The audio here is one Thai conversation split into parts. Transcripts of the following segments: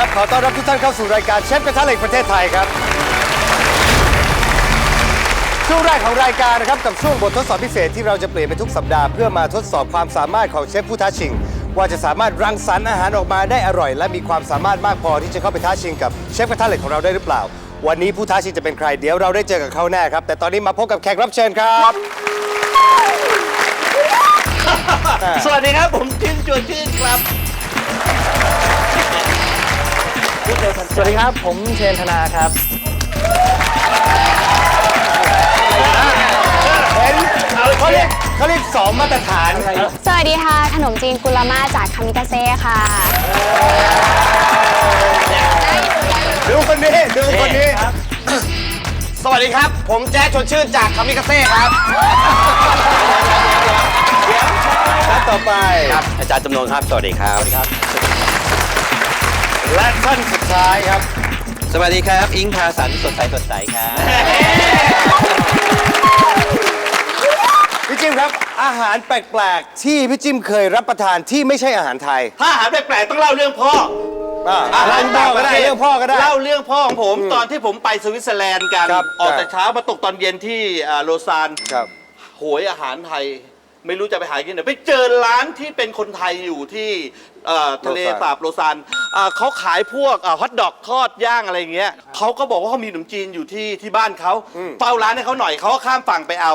ครับ ขอต้อนรับทุกท่านเข้าสู่รายการเชฟกระทะเหล็กประเทศไทยครับ ช่วงแรกของรายการนะครับกับช่วงบททดสอบพิเศษที่เราจะเปลี่ยนไปทุกสัปดาห์เพื่อมาทดสอบความสามารถของเชฟผู้ท้าชิง ว่าจะสามารถรังสรรค์อาหารออกมาได้อร่อย และมีความสามารถมากพอที่จะเข้าไปท้าชิงกับเชฟกระทะเหล็กของเราได้หรือเปล่า วันนี้ผู้ท้าชิงจะเป็นใครเดี๋ยวเราได้เจอกับเขาแน่ครับแต่ตอนนี้มาพบกับแขกรับเชิญครับ สวัสดีครับผมจินจวนชื่นครับ วัสดีครับ ผมเชนธนาครับ เห็นเขาเรียกเขาเรียกสองมาตรฐานสวัสดีค่ะ ขนมจีนกุลาม่าจากคามิกาเซ่ค่ะ ดูคนนี้ดูคนนี้ สวัสดีครับ ผมแจ๊สชวนชื่นจากคามิคาเซ่ครับท่านต่อไป ครับอาจารย์จำนงครับ สวัสดีครับ และท่านสุดท้ายครับ สวัสดีครับ อิงพาสันสดใสสดใสครับพี่จิมครับ อาหารแปลกๆ ที่พี่จิมเคยรับประทานที่ไม่ใช่อาหารไทยถ้าอาหารแปลกๆต้องเล่าเรื่องพ่ออ่าเล่าพ่อก็ได้เรื่องพ่อก็ได้ เล่าเรื่องพ่อของผมตอนที่ผมไปสวิตเซอร์แลนด์กัน ครับออกแต่เช้ามาตกตอนเย็นที่อ่าโลซานครับ โหยอาหารไทย ไม่รู้จะไปหากินไหนไปเจอร้านที่เป็นคนไทยอยู่ที่เอ่อทะเลโลซานสาบโลซานอ่าเขาขายพวกฮอทดอกทอดย่างอะไรอย่างเงี้ยเขาก็บอกว่าเขามีขนมจีนอยู่ที่ที่บ้านเขาเฝ้าร้านให้เขาหน่อยเขาก็ข้ามฝั่งไปเอา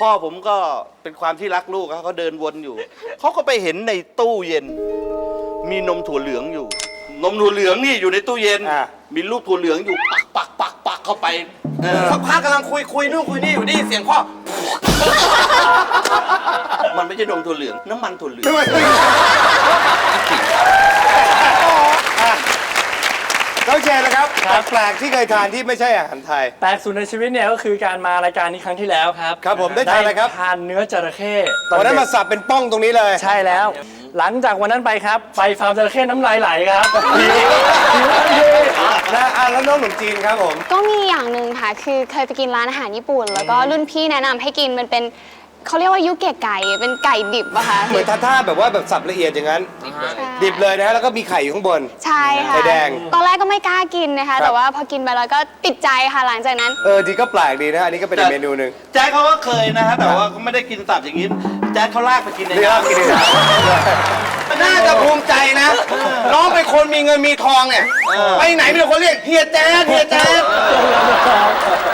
พ่อผมก็เป็นความที่รักลูกครับเขาเดินวนอยู่ เขาก็ไปเห็นในตู้เย็น มีนมถั่วเหลืองอยู่ นมถั่วเหลืองนี่อยู่ในตู้เย็น อ่ามีลูกถั่วเหลืองอยู่ปักปักปักปักเข้าไปเออสักพักกำลังคุยคุยนู่นคุยนี่อยู่นี่เสียงพ่อ มันไม่ใช่นมถั่วเหลือง น้ำมันถั่วเหลืองเขาแชร์นะครับ แปลกๆที่เคยทานที่ไม่ใช่อาหารไทย แปลกสุดในชีวิตเนี่ยก็คือการมารายการนี้ครั้งที่แล้วครับครับผมได้ทานอะไรครับ ทานเนื้อจระเข้ตวันนั้นเด็มากสับเป็นป้องตรงนี้เลย ใช่แล้ว หลังจากวันนั้นไปครับ ไปฟาร์มจระเข้น้ำลายไหลครับหิวหิวทันทีนะอะแล้วน้องหนุ่มจีนครับผม ก็มีอย่างหนึ่งค่ะ คือเคยไปกินร้านอาหารญี่ปุ่น แล้วก็รุ่นพี่แนะนำให้กินมันเป็นเขาเรียกว่ายุเกะไก่ เป็นไก่ดิบอะค่ะเหมือนทาท่าแบบว่าแบบสับละเอียดอย่างนั้น ดิบเลยนะฮะแล้วก็มีไข่อยู่ข้างบน ใช่ค่ะไข่แดง ตอนแรกก็ไม่กล้ากินนะคะ แต่ว่าพอกินไปแล้วก็ติดใจค่ะหลังจากนั้น เออดีก็แปลกดีนะ อันนี้ก็เป็นอีกเมนูหนึ่ง แจ๊คเขาก็เคยนะฮะแต่ว่าเขาไม่ได้กินสับอย่างนี้ แจ๊คเขาลากไปกินในนี่ครับน้ำกินดีนะน่าจะภูมิใจนะ น้องเป็นคนมีเงินมีทองเนี่ย ไปไหนมีแต่คนเรียกเฮียแจ๊ดเฮียแจ๊ด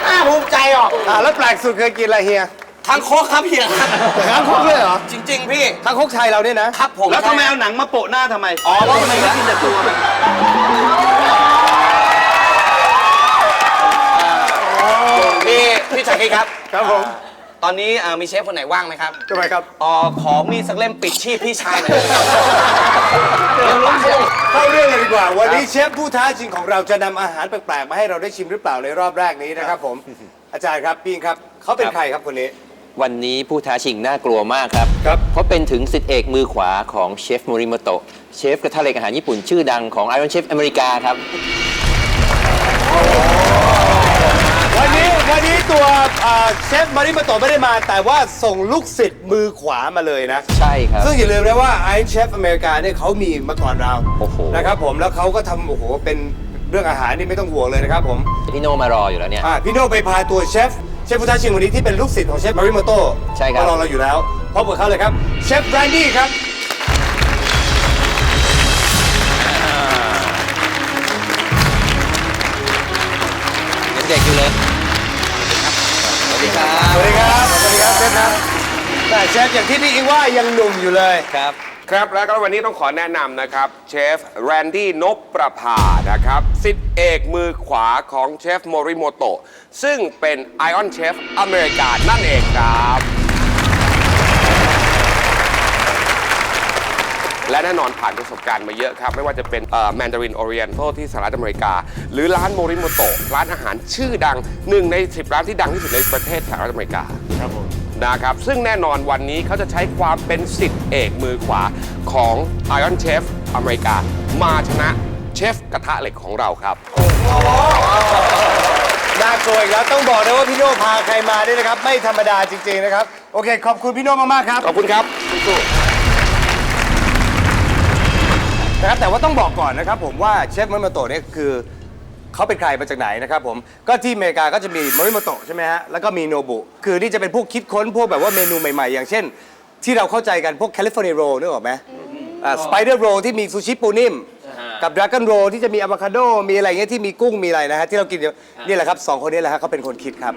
น่าภูมิใจอะอะแล้วแปลกสุดเคยกินอะไรเฮียทางโคกครับเฮียครับคางคกเลยเหรอ จริง ๆ พี่คางคกไทยเราเนี่ยนะ ครับผม แล้วทำไมเอาหนังมาโปะหน้าทำไม อ๋อทำไมไม่กินแต่ตัวมันพี่พี่ชาคิดครับ ครับผม ตอนนี้เอ่อมีเชฟคนไหนว่างไหมครับทำไมครับอ๋อขอมีดสักเล่มปิดชีพพี่ชายหน่อยเข้าเรื่องเลยดีกว่า วันนี้เชฟผู้ท้าชิงของเราจะนำอาหารแปลกๆมาให้เราได้ชิมหรือเปล่าในรอบแรกนี้นะครับผม อาจารย์ครับพี่อิงครับเขาเป็นใครครับคนนี้ วันนี้ผู้ท้าชิงน่ากลัวมากครับครับ เพราะเป็นถึงสิทธิเอกมือขวาของเชฟโมริโมโตะเชฟกระทะเหล็กอาหารญี่ปุ่นชื่อดังของ Iron Chef อเมริกาครับ วันนี้วันนี้ตัว อ่าเชฟมาริมาโตะไม่ได้มา แต่ว่าส่งลูกศิษย์มือขวามาเลยนะ ใช่ครับ ซึ่งอย่าลืมนะว่าไอเชฟอเมริกาเนี่ยเขามีมาก่อนเราโอ้โห นะครับผมแล้วเขาก็ทำโอ้โหเป็นเรื่องอาหารนี่ไม่ต้องห่วงเลยนะครับผมพี่โนมารออยู่แล้วเนี่ย อ่าพี่โน่ไปพาตัวเชฟเชฟผู้ท้าชิงวันนี้ที่เป็นลูกศิษย์ของเชฟมาริโมโตะใช่ครับ มารอเราอยู่แล้วพบกับเขาเลยครับเชฟแบรนดี้ครับ วัสดีครับสวัสดีครับ สวัสดีครับเชฟครับแต่เชฟอย่างที่พี่อิงว่ายังหนุ่มอยู่เลยครับ ครับแล้วก็วันนี้ต้องขอแนะนำนะครับ เชฟแรนดี้นบประภานะครับสิทธิเอกมือขวาของเชฟโมริโมโตะซึ่งเป็นไอออนเชฟอเมริกานั่นเองครับ และแน่นอนผ่านประสบการณ์มาเยอะครับ ไม่ว่าจะเป็นแมนดารินโอเรียน l ที่สหรัฐอเมริกา หรือร้านโมริโมโตะร้านอาหารชื่อดังหนึ่งใน 10 ร้านที่ดังที่สุดในประเทศสหรัฐอเมริกาครับผมนะครับ ซึ่งแน่นอนวันนี้เขาจะใช้ความเป็นสิทธิเอกมือขวาของ Iron Chef อเมริกา มาชนะเชฟกระทะเหล็กของเราครับ น่ากลัวอีกแล้วต้องบอกนะว่าพี่โน่พาใครมาด้วยนะครับ ไม่ธรรมดาจริง ๆ นะครับ โอเค ขอบคุณพี่โน่มาก ๆ ครับ ขอบคุณครับเนะครับแต่ว่าต้องบอกก่อนนะครับผมว่าเชฟมอริโมโตะเนี่ยคือเขาเป็นใครมาจากไหนนะครับผมก็ที่อเมริกาก็จะมีมอริโมโตะใช่ไหมฮะแล้วก็มีโนบุคือนี่จะเป็นพวกคิดค้นพวกแบบว่าเมนูใหม่ๆ อย่างเช่น ที่เราเข้าใจกันพวกแคลิฟอร์เนียโรนึกออกไหมสไปเดอร์โรที่มีซูชิปูนิ่ม กับดราก้อนโรที่จะมีอะโวคาโดมีอะไรเงี้ยที่มีกุ้งมีอะไรนะฮะที่เรากินอยู่นี่แหละครับสองคนนี้แหละฮะเขาเป็นคนคิดครับ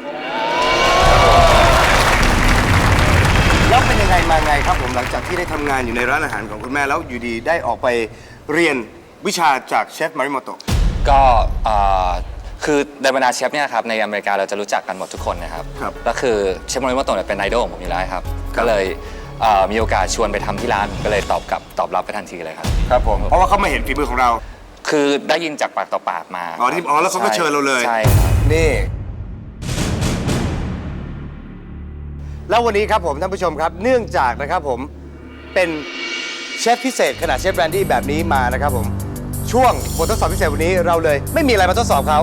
แล้วเป็นยังไงมาไงครับ ผมหลังจากที่ได้ทำงานอยู่ในร้านอาหารของคุณแม่แล้วอยู่ดีได้ออกไปเรียนวิชาจากเชฟมาริโมโตะ ก็เอ่อคือในบรรดาเชฟเนี่ยครับในอเมริกาเราจะรู้จักกันหมดทุกคนนะครับครับก็คือเชฟโมริโมโตะเนี่ยเป็นไอดอลของผมอยู่แล้วครับ ก็เลยเอ่อมีโอกาสชวนไปทำที่ร้านผมก็เลยตอบกลับตอบรับไปทันทีเลยครับ ครับผม เพราะว่าเขามาเห็นฝีมือของเรา คือได้ยินจากปากต่อปากมาอ๋อที่อ๋อแล้วเขาก็ใเชิญเราเลย ใช่ครับ นี่ แล้ววันนี้ครับผมท่านผู้ชมครับ เนื่องจากนะครับผมเป็นเชฟพิเศษขนาดเชฟแบรนดี้แบบนี้มานะครับผมช่วงบททดสอบพิเศษวันนี้เราเลย ไม่มีอะไรมาทดสอบเขา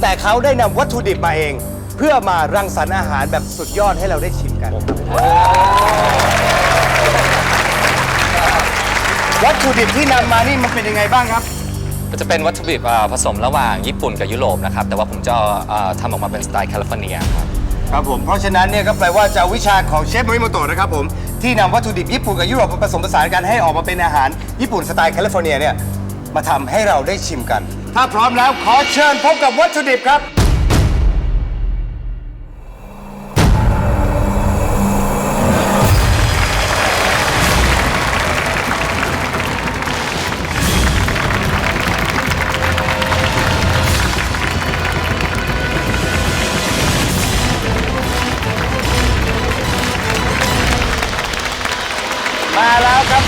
แต่เขาได้นำวัตถุดิบมาเอง เพื่อมารังสรรค์อาหารแบบสุดยอดให้เราได้ชิมกัน วัตถุดิบที่นำมานี่มันเป็นยังไงบ้างครับ ก็จะเป็นวัตถุดิบอ่อผสมระหว่างญี่ปุ่นกับยุโรปนะครับ แต่ว่าผมจะเอ่อทำออกมาเป็นสไตล์แคลิฟอร์เนียครับ ครับผมเพราะฉะนั้นเนี่ยก็แปลว่าจะเอาวิชาของเชฟมริโมโตะนะครับผมที่นำวัตถุดิบญี่ปุ่นกับยุโรปมาผสมผสานกันให้ออกมาเป็นอาหารญี่ปุ่นสไตล์แคลิฟอร์เนียเนี่ยมาทำให้เราได้ชิมกัน ถ้าพร้อมแล้วขอเชิญพบกับวัตถุดิบครับ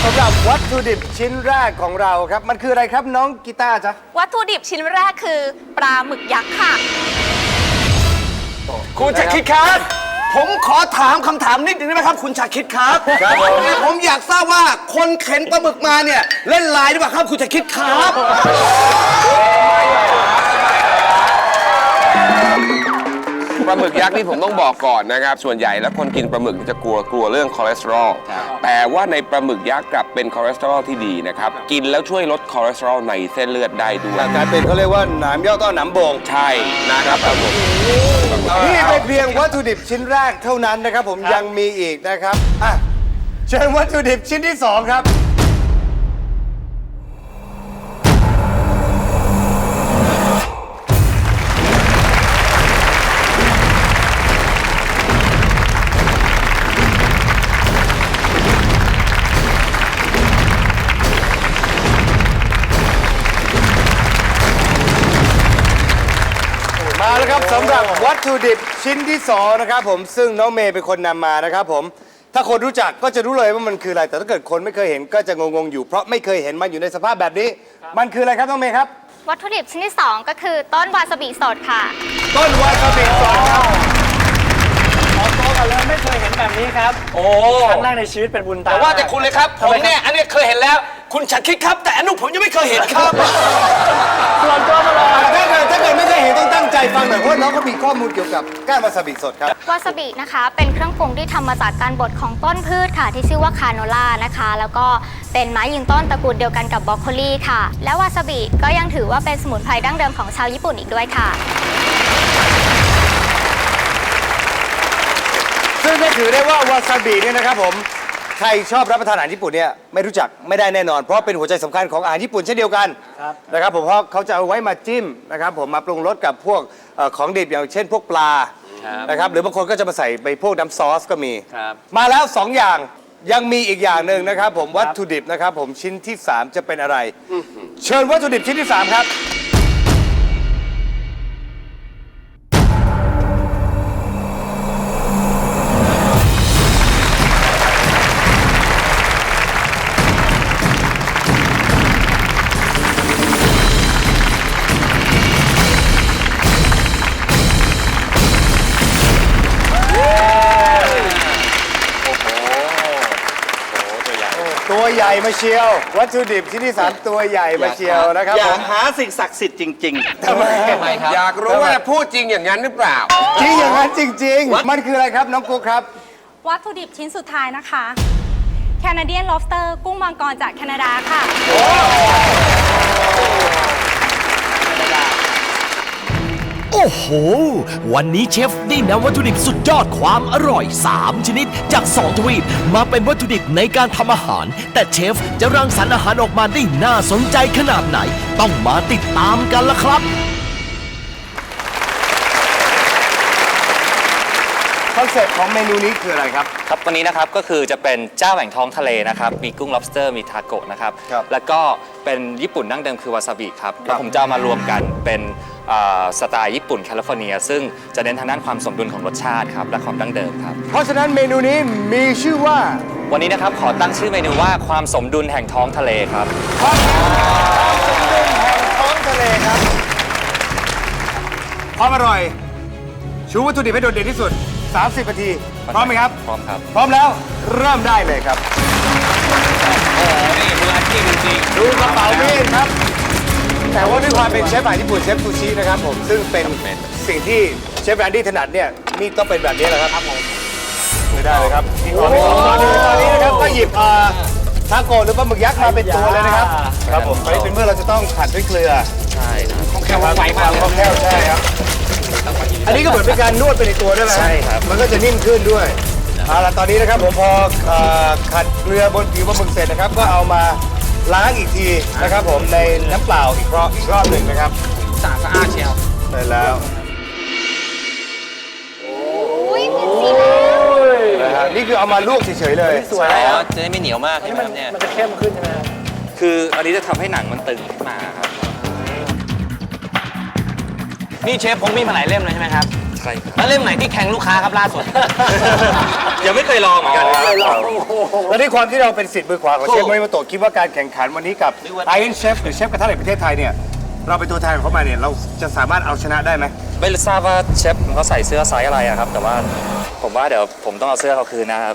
สำหรับวัตถุดิบชิ้นแรกของเราครับ มันคืออะไรครับน้องกีตาร์จ๊ะวัตถุดิบชิ้นแรกคือปลาหมึกยักษ์ค่ะ คุณชาคิดครับ ผมขอถามคำถามนิดนึงได้ไหมครับ คุณชาคิดครับครับผม ผมอยากทราบว่าคนเข็นปลาหมึกมาเนี่ย เล่นไลน์หรือเปล่าครับ คุณชาคิดครับาหมึกยักษ์นี่ผมต้องบอกก่อนนะครับ ส่วนใหญ่แล้วคนกินปลาหมึกจะกลัวกลัวเรื่องคอเลสเตอรอลแต่ว่าในปลาหมึกยักษ์กลับเป็นคอเลสเตอรอลที่ดีนะครับ กินแล้วช่วยลดคอเลสเตอรอลในเส้นเลือดได้ด้วยกลายเป็นเขาเรียกว่าหนามย่อต้อหนามโบงใช่นะครับผมนี่เป็นเพียงวัตถุดิบชิ้นแรกเท่านั้นนะครับ ผมยังมีอีกนะครับอะเชิญวัตถุดิบชิ้นที่สองครับ สำหรับวัตถุดิบชิ้นที่สองนะครับผมซึ่งน้องเมย์เป็นคนนำมานะครับผม ถ้าคนรู้จักก็จะรู้เลยว่ามันคืออะไร แต่ถ้าเกิดคนไม่เคยเห็นก็จะงงๆอยู่เพราะไม่เคยเห็นมันอยู่ในสภาพแบบนี้ มันคืออะไรครับน้องเมย์ครับ วัตถุดิบชิ้นที่ 2 ก็คือต้นวาซาบิสดค่ะ ต้นวาซาบิสดครับขอโต๊ะกันเลยไม่เคยเห็นแบบนี้ครับโอ้ครั้งแรกในชีวิตเป็นบุญตาแต่ว่าแต่คุณเลยครับทำผมไเนี่ยอันเนี้ยเคยเห็นแล้ว คุณชาคิดครับ แต่อันนู้นผมยังไม่เคยเห็นครับส่วนตัวมาลองถ้าเกิดถ้าเกิดไม่เคยเห็นต้องตั้งใจฟังหน่อยเพราะน้องเขามีข้อมูลเกี่ยวกับก้านวาซาบิสดครับ วาซาบินะคะ เป็นเครื่องปรุงที่ทำมาจากการบดของต้นพืชค่ะ ที่ชื่อว่าคาโนล่านะคะ แล้วก็เป็นไม้ยืนต้นตระกูลเดียวกันกับบรอกโคลีค่ะ และวาซาบิก็ยังถือว่าเป็นสมุนไพรดั้งเดิมของชาวญี่ปุ่นอีกด้วยค่ะ ซึ่งก็ถือได้ว่าวาซาบิเนี่ยนะครับผม ใครชอบรับประทานอาหารญี่ปุ่นเนี่ยไม่รู้จักไม่ได้แน่นอน เพราะเป็นหัวใจสำคัญของอาหารญี่ปุ่นเช่นเดียวกันนะครับผมเพราะเขาจะเอาไว้มาจิ้มนะครับผมมาปรุงรสกับพวกเอ่อของดิบอย่างเช่นพวกปลานะครับหรือบางคนก็จะมาใส่ไปพวกน้ำซอสก็มี ครับ มาแล้ว 2 อย่างยังมีอีกอย่างหนึ่งนะครับ ผมวัตถุดิบนะครับ ผมชิ้นที่ 3 จะเป็นอะไร เชิญวัตถุดิบชิ้นที่ 3 ครับ ตัวใหญ่มาเชียว วัตถุดิบชิ้นที่3ตัวใหญ่มาเชียวนะครับอผย่ามหาสิ่งศักดิ์สิทธิ์จริงๆทำไมอยากรู้ว่าพูดจริงอย่างนั้นหรือเปล่า จริงอย่างนั้นจริง ๆ มันคืออะไรครับน้องกุ๊กครับ วัตถุดิบชิ้นสุดท้ายนะคะแค Canadian Lobster กุ้งมังกรจากแคนาดาค่ะ โอ้โห วันนี้เชฟได้นำวัตถุดิบสุดยอดความอร่อย 3 ชนิดจาก 2 ทวีป มาเป็นวัตถุดิบในการทำอาหาร แต่เชฟจะรังสรรค์อาหารออกมาได้น่าสนใจขนาดไหน ต้องมาติดตามกันละครับ อนเซ็ปต์ของเมนูนี้คืออะไรครับ ครับวันนี้นะครับก็คือจะเป็นเจ้าแห่งท้องทะเลนะครับ มีกุ้ง lobster มีทาโกะนะครับ ครับแล้วก็เป็นญี่ปุ่นดั้งเดิมคือวาซาบิครับแล้วผมจะเอามารวมกันเป็นอ่าสไตล์ญี่ปุ่นแคลิฟอร์เนีย ซึ่งจะเน้นทางด้านความสมดุลของรสชาติครับและความดั้งเดิมครับ เพราะฉะนั้นเมนูนี้มีชื่อว่าวันนี้นะครับขอตั้งชื่อเมนูว่าความสมดุลแห่งท้องทะเลครับความสมดุลแห่งท้องทะเลครับความอร่อย ชูวัตถุดิบให้โดดเด่นที่สุด 30นาที พร้อมไหมครับ พร้อมครับ พร้อมแล้วเริ่มได้เลยครับนี่มืออาชีพจริงดูกระเป๋ามีดครับ แต่ว่าด้วยความเป็นเชฟอาหารญี่ปุ่นเชฟซูชินะครับผม ซึ่งเป็นสิ่งที่เชฟแรนดี้ถนัดเนี่ยนี่ต้องเป็นแบบนี้แหละครับไม่ได้เลยครับนี่ตอนนี้ตอนนี้ตอนนี้นะครับก็หยิบเอ่อทาโกะหรือปลาหมึกยักษ์มาเป็นตัวเลยนะครับ ครับผมตอนนี้เป็นเมื่อเราจะต้องผัดด้วยเกลือ ใช่ครับแค่ว่าไฟความคล่องแคล่วใช่ครับ อันนี้ก็เหมือนเป็นการนวดไปในตัวด้วยนะใช่ครับ มันก็จะนิ่มขึ้นด้วยเอาละตอนนี้นะครับผมพอเอ่อขัดเกลือบนผิวปลาหมึกเสร็จนะครับ ก็เอามาล้างอีกทีนะครับ ผมในน้ำเปล่าอีกรอบอีกรอบหนึ่งนะครับสะอาดสะอาดเชียวใช่แล้วนะฮะนี่คือเอามาลวกเฉยๆเลยสวยใช่แล้แล้ววจะได้ไม่เหนียวมากใช่ไหมครับเนี่ยมันจะเข้มขึ้นใช่ไหมครับคืออันนี้จะทำให้หนังมันตึงขึ้นมาครับ นี่เชฟผมมีมาหลายเล่มเลยใช่ไหมครับใช่ครับแล้วเล่มไหนที่แข่งลูกค้าครับล่าสุด ยังไม่เคยลองเหมือนกันครับและด้วยความที่เราเป็นสิทธิ์มือขวาของเชฟโมริโมโตะคิดว่าการแข่งขันวันนี้กับ Iron Chef หรือเชฟกระทะเหล็กประเทศไทยเนี่ยเราเป็นตัวแทนของเขามาเนี่ยเราจะสามารถเอาชนะได้ไหมไม่ทราบว่าเชฟเขาใส่เสื้อไซส์อะไรอะครับ แต่ว่าผมว่าเดี๋ยวผมต้องเอาเสื้อเขาคืนนะครับ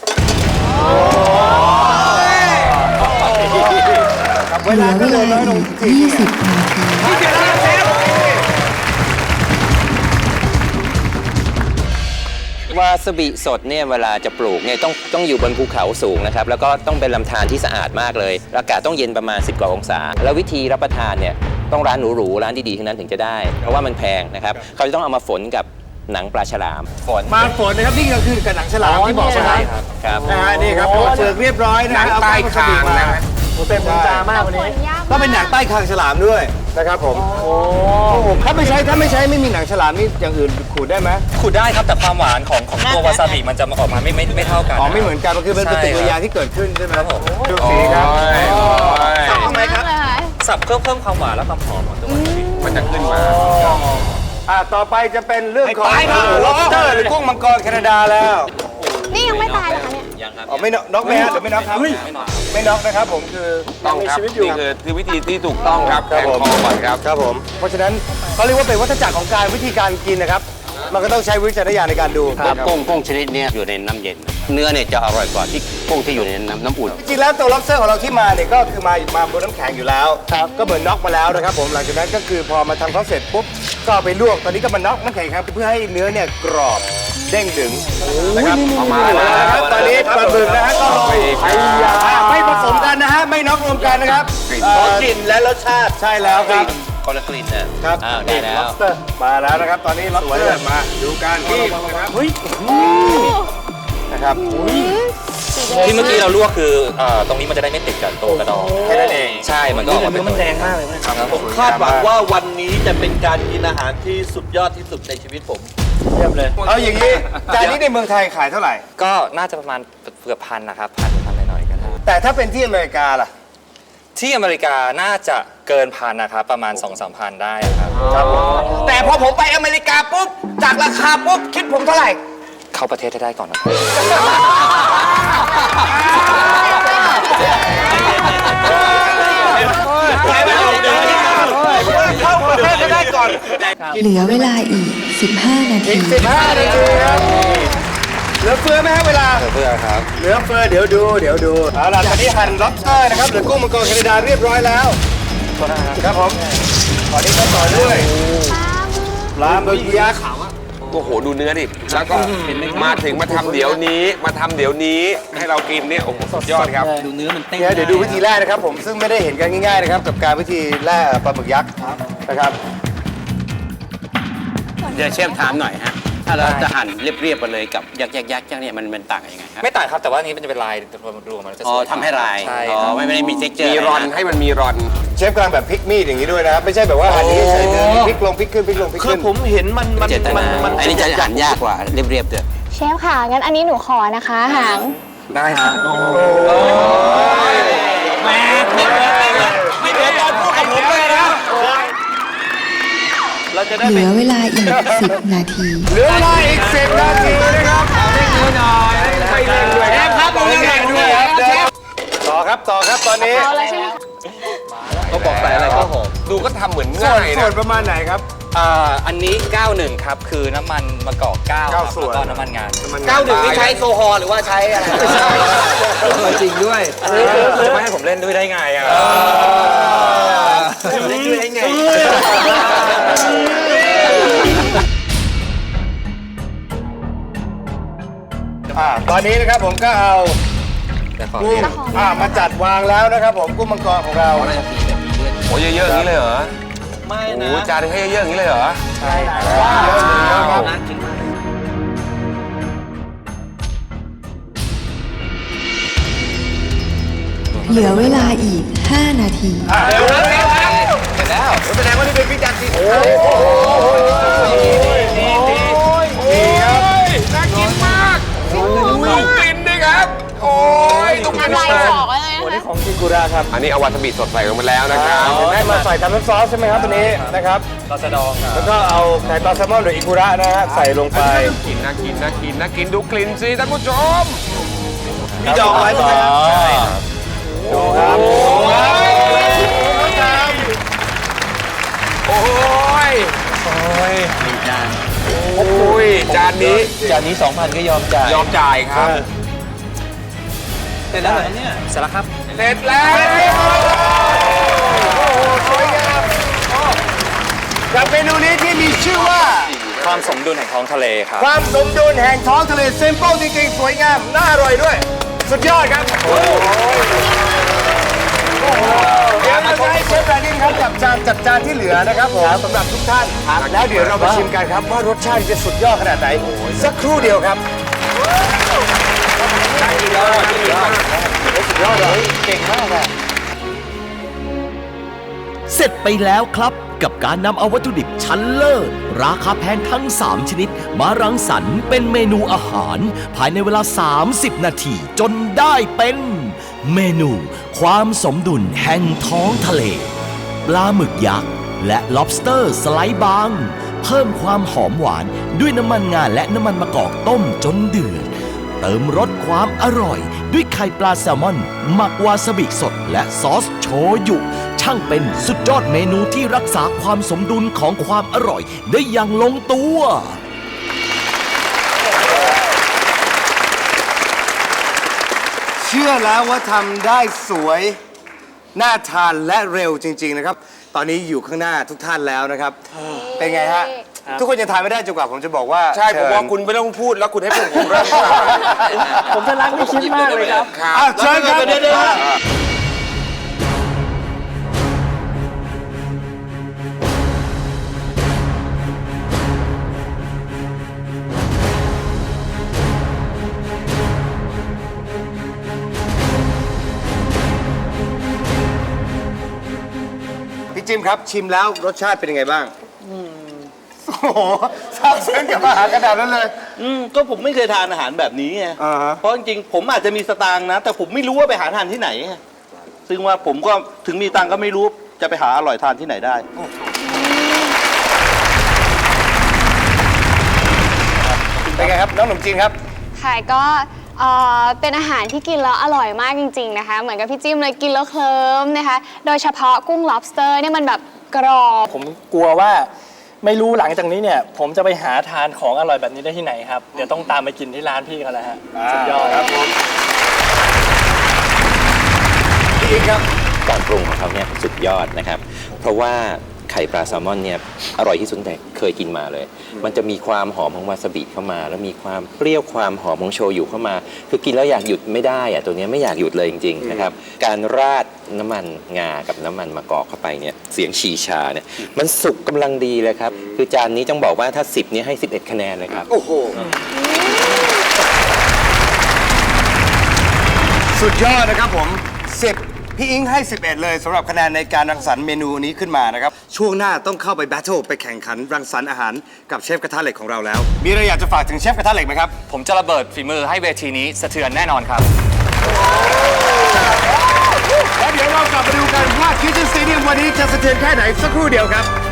ครับเวลาก็เลยน้อยลงจริงๆเนี่ย วาซาบิสดเนี่ยเวลาจะปลูกเนี่ยต้องต้องอยู่บนภูเขาสูงนะครับ แล้วก็ต้องเป็นลำธารที่สะอาดมากเลยอากาศต้องเย็นประมาณ 10กว่าองศา แล้ววิธีรับประทานเนี่ยต้องร้านหรูๆร้านดีๆทั้งนั้นถึงจะได้ เพราะว่ามันแพงนะครับ เขาจะต้องเอามาฝนกับหนังปลาฉลามฝน มาฝนนะครับนี่ก็คือกระหนังฉลามที่บอกใช่นะครับครับนะฮะนี่ครับตัวเชือกเรียบร้อยนะฮะเอาใต้คางนะโอ้ เต็มตามากวันนี้ ก็เป็นหนังใต้คางฉลามด้วยนะครับผม โอ้ถ้าไม่ใช้ถ้าไม่ใช้ไม่มีหนังฉลามนี่อย่างอื่นขูดได้ไหมขูดได้ครับแต่ความหวานของของตัววาซาบิมันจะออกมาไม่ไม่ไม่เท่ากัน อ๋อไม่เหมือนกันมันคือเป็นปฏิกิริยาที่เกิดขึ้นใช่ไหมครับผมดูสีครับทำไมครับสับเพิ่มเพิ่มความหวานและความหอมของตัววาซาบิมันจะขึ้นมาอ่าต่อไปจะเป็นเรื่องของไปครับล็อบสเตอร์หรือกุ้งมังกรแคนาดาแล้ว นี่ยังไม่ตายเหรอคะเนี่ยยัง ครับอ๋อไม่น็อกน็อกไหมฮะหรือไม่น็อกครับ ไม่น็อกนะครับผมคือๆต้องครับนี่คือที่วิธีที่ถูกต้องครับแข่งคอก่อนครับ ครับผม เพราะฉะนั้นเขาเรียกว่าเป็นวัฏจักรของการวิธีการกินนะครับ มันก็ต้องใช้วิจารณญาณในการดูครับกุ้งกุ้งชนิดเนี้ยอยู่ในน้ำเย็น เนื้อเนี่ยจะอร่อยกว่าที่กุ้งที่อยู่ในน้ำน้ำอุ่น จริงๆแล้วตัว lobster ของเราที่มาเนี่ยก็คือมามาบนน้ำแข็งอยู่แล้วก็เหมือนน็อกมาแล้วนะครับผมหลังจากนั้นก็คือพอมาทำเขาเสร็จปุ๊บก็เอาไปลวกตอนนี้ก็มาน็อกน้ำแข็งครับเพื่อให้เนื้อเนี่ยกรอบ เด้งดึงนะครับออกมาแล้วนะครับตอนนี้ปลาหมึกนะฮะก็ลงไปอ่าไม่ผสมกันนะฮะ ไม่น็อกรวมกันนะครับขอกลิ่นและรสชาติใช่แล้วครับ คนละกลิ่นนะครับอ้าวได้แล้ว lobster มาแล้วนะครับ ตอนนี้ lobster มาดูกันที่นะครับนะครับ ที่เมื่อกี้เราลวกคือเอ่อตรงนี้มันจะได้ไม่ติดกับตัวกระดองแค่นั้นเองใช่มันก็ออกมาเป็นมันแดงมากเลยนะครับผมคาดหวังว่าวันนี้จะเป็นการกินอาหารที่สุดยอดที่สุดในชีวิตผมเยี่ยมเลยเอาอย่างนี้จานนี้ในเมืองไทยขายเท่าไหร่ ก็น่าจะประมาณเกือบพันนะครับพันพันหน่อยๆก็ได้แต่ถ้าเป็นที่อเมริกาล่ะ ที่อเมริกาน่าจะเกินพันนะครับประมาณ2 3 0 0พันได้ครับครับผมแต่พอผมไปอเมริกาปุ๊บจากราคาปุ๊บคิดผมเท่าไหร่ เข้าประเทศให้ได้ก่อนนะครับ เหลือเวลาอีก 15 นาที 15นาทีครับเหลือเฟือไหมครับเวลา เพื่อครับเหลือเฟือเดี๋ยวดู เดี๋ยวดูเอาล่ะตอนนี้หั่น lobster นะครับหรือกุ้งมังกรแคนาดาเรียบร้อยแล้วครับผมตอนนี้ก็ต่อด้วยปลาหมึกยักษ์ โอ้โหดูเนื้อดิแล้วก็มาถึงมาทำเดี๋ยวนี้มาทำเดี๋ยวนี้ให้เรากินเนี่ยโอ้โหสุดยอดครับ ดูเนื้อมันเต้นเนี่ยเดี๋ยวดูวิธีแรกนะครับผมซึ่งไม่ได้เห็นกันง่ายๆนะครับกับการวิธีแล่ปลาหมึกยักษ์นะครับ เดี๋ยวเชฟถามหน่อยฮะ ถ้าเราจะหั่นเรียบๆไปเลยกับยักษ์ยักษ์ยักษ์ยักษ์เนี่ยมันมันต่างกันยังไงครับ ไม่ต่างครับแต่ว่าอันนี้มันจะเป็นลายรวมๆมันจะสวยอ๋อทำให้ลาย ใช่อ๋คอรับไม่ไม่ได้มีเท็กเจอร์มีรอนให้มันมีรอน เชฟกำลังแบบพลิกมีดอย่างนี้ด้วยนะครับ ไม่ใช่แบบว่าหั่นนี้เฉยๆเดินพลิกลงพลิกขึ้นพลิกลงพลิกคือขึ้น ผมเห็นมันมันเจตมันนามันอันนี้จะหั่นยากกว่าเรียบๆเด้อเชฟค่ะ งั้นอันนี้หนูขอนะคะหาง ได้ครับเราจะได้เหไปลือเวลาอีก 10 นาที เหลือเวลาอีก10นาทีนะครับใช่เลยด้วยครับครับผมยังไงด้วยครับเชฟต่อครับต่อครับตอนนี้เอาแล้วใช่ไหมคะเขาบอกใส่อะไรก็หอมดูก็ทำเหมือนส่ง่าวนยส่วนะนประมาณไหนครับ อ่าอันนี้ 91 ครับ คือน้ำมันมะกอก9ครับเก้าส่วนแล้วก็น้ำมันงาน เก้าหนึ่งนี่ใช้โซฮอล์หรือว่าใช้อะไรจริงด้วยจะไม่ให้ผมเล่นด้วยได้ไงอะเล่นด้วยได้ไง อ่าตอนนี้นะครับผมก็เอากุ้งอ่ามาจัดวางแล้วนะครับผมกุ้งมังกรของเราโอ้ยเยอะๆอย่างนี้เลยเหรอ ไม่โอ้นะโหจานให้เยอะๆอย่างนี้เลยเหรอเหลือเวลาอีก 5 นาที เร็วครับเร็วครับเสร็จแล้วแสดงว่านี่เป็นวิจารณ์ที่โอ้โหดีดีดีครับน่ากินมากดูกลิ่นดิครับ โอ้ยดูกลิ่นลายสอกเลยวันนะนี้คะ ของกิกุระครับอันนี้เอาวาซาบิสดใส่ลงมาแล้วนะครับให้มาใส่ทำน้ำซอสใช่ไหมครับตัวนี้นะครับกอสดองครับแล้วก็เอาไข่ปลาแซลมอนหรืออิกุระนะฮะใส่ลงไปกินน่ากินน่ากินน่ากินดูกลิ่นสิท่านผู้ชมมีดอกไว้ใช่ไหมครับใช่ดูครับดูครับโอ้ยโอ้ยจานโอ้ยจานนี้จานนี้2,000ก็ยอมจ่ายยอมจ่ายครับ เสร็จแล้วเหรอเนี่ยเสร็จแล้วครับ เสร็จแล้วสวยงามกับเมนูนี้ที่มีชื่อว่า ความสมดุลแห่งท้องทะเลครับ ความสมดุลแห่งท้องทะเลซิมเปิลจริงๆ สวยงาม น่าอร่อยด้วย สุดยอดครับเดี๋ยวเราจะให้เชฟแบรนดิ้งครับกับจานจัดจานที่เหลือนะครับผมสำหรับทุกท่าน แล้วเดี๋ยวเรามาชิมกันครับว่ารสชาติจะสุดยอดขนาดไหน สักครู่เดียวครับสุดยอด เลยเก่งมากอะเสร็จไปแล้วครับ กับการนำเอาวัตถุดิบชั้นเลิศราคาแพงทั้ง 3 ชนิด มารังสรรค์เป็นเมนูอาหาร ภายในเวลา 30 นาทีจนได้เป็น เมนู ความสมดุลแห่งท้องทะเล ปลาหมึกยักษ์และ lobster สไลด์บาง เพิ่มความหอมหวานด้วยน้ำมันงาและน้ำมันมะกอกต้มจนเดือด เติมรสความอร่อย ด้วยไข่ปลาแซลมอน หมักวาซาบิสด และซอสโชยุ ช่างเป็นสุดยอดเมนูที่รักษาความสมดุลของความอร่อย ได้อย่างลงตัว เชื่อแล้วว่าทำได้สวย น่าทานและเร็วจริง ๆ นะครับ ตอนนี้อยู่ข้างหน้าทุกท่านแล้วนะครับ เป็นไงฮะ ทุกคนยังทานไม่ได้จนกว่าผมจะบอกว่าใช่ผมว่าเชิญคุณไม่ต้องพูดแล้วคุณให้ผมเริ่มทานผมจะรักไม่คิดมากเลยครับครับอ้าวเชิญครับเดี๋ยวเดี๋ยวเดี๋ยวพี่จิมครับชิมแล้วรสชาติเป็นยังไงบ้าง โอ้โหซาบซึ้งกับอาหารกระดาษนั้นเลย อืมก็ผมไม่เคยทานอาหารแบบนี้ไงอ่าฮะ เพราะจริงๆผมอาจจะมีสตางค์นะ แต่ผมไม่รู้ว่าไปหาทานที่ไหนไงซึ่งว่าผมก็ถึงมีตังค์ก็ไม่รู้จะไปหาอร่อยทานที่ไหนได้ เป็นไงครับน้องหนุ่มจีนครับ ค่ะก็เอ่อเป็นอาหารที่กินแล้วอร่อยมากจริง ๆนะคะ เหมือนกับพี่จิ้มเลยกินแล้วเคลิ้มนะคะ โดยเฉพาะกุ้ง lobster เนี่ยมันแบบกรอบ ผมกลัวว่า ไม่รู้หลังจากนี้เนี่ย ผมจะไปหาทานของอร่อยแบบนี้ได้ที่ไหนครับ เดี๋ยวต้องตามไปกินที่ร้านพี่กันแล้วฮะสุดยอดครับผมพี่อิงครับการปรุงของเขาเนี่ยสุดยอดนะครับ เพราะว่าไข่ปลาแซลมอนเนี่ยอร่อยที่สุดแต่เคยกินมาเลย มันจะมีความหอมของวาซาบิเข้ามา แล้วมีความเปรี้ยวความหอมของโชยุเข้ามา คือกินแล้วอยากหยุดไม่ได้อะตัวเนี้ยไม่อยากหยุดเลยจริงๆนะครับการราดน้ำมันงากับน้ำมันมะกอกเข้าไปเนี่ยเสียงฉีชาเนี่ยมันสุกกำลังดีเลยครับคือจานนี้ต้องบอกว่าถ้า 10เนี่ยให้ 11 คะแนนเลยครับ โอ้โห สุดยอดนะครับผม 10 พี่อิงให้ 11 เลยสำหรับคะแนนในการรังสรรค์เมนูนี้ขึ้นมานะครับ ช่วงหน้าต้องเข้าไปแบทเทิลไปแข่งขันรังสรรค์อาหารกับเชฟกระทะเหล็กของเราแล้ว มีอะไรอยากจะฝากถึงเชฟกระทะเหล็กไหมครับ ผมจะระเบิดฝีมือให้เวทีนี้สะเทือนแน่นอนครับ แล้วเดี๋ยวเรากลับมาดูกันว่าคิ t เ e n นสเตเดียมวันนี้จะสะเทือนแค่ไหนสักครู่เดียวครับ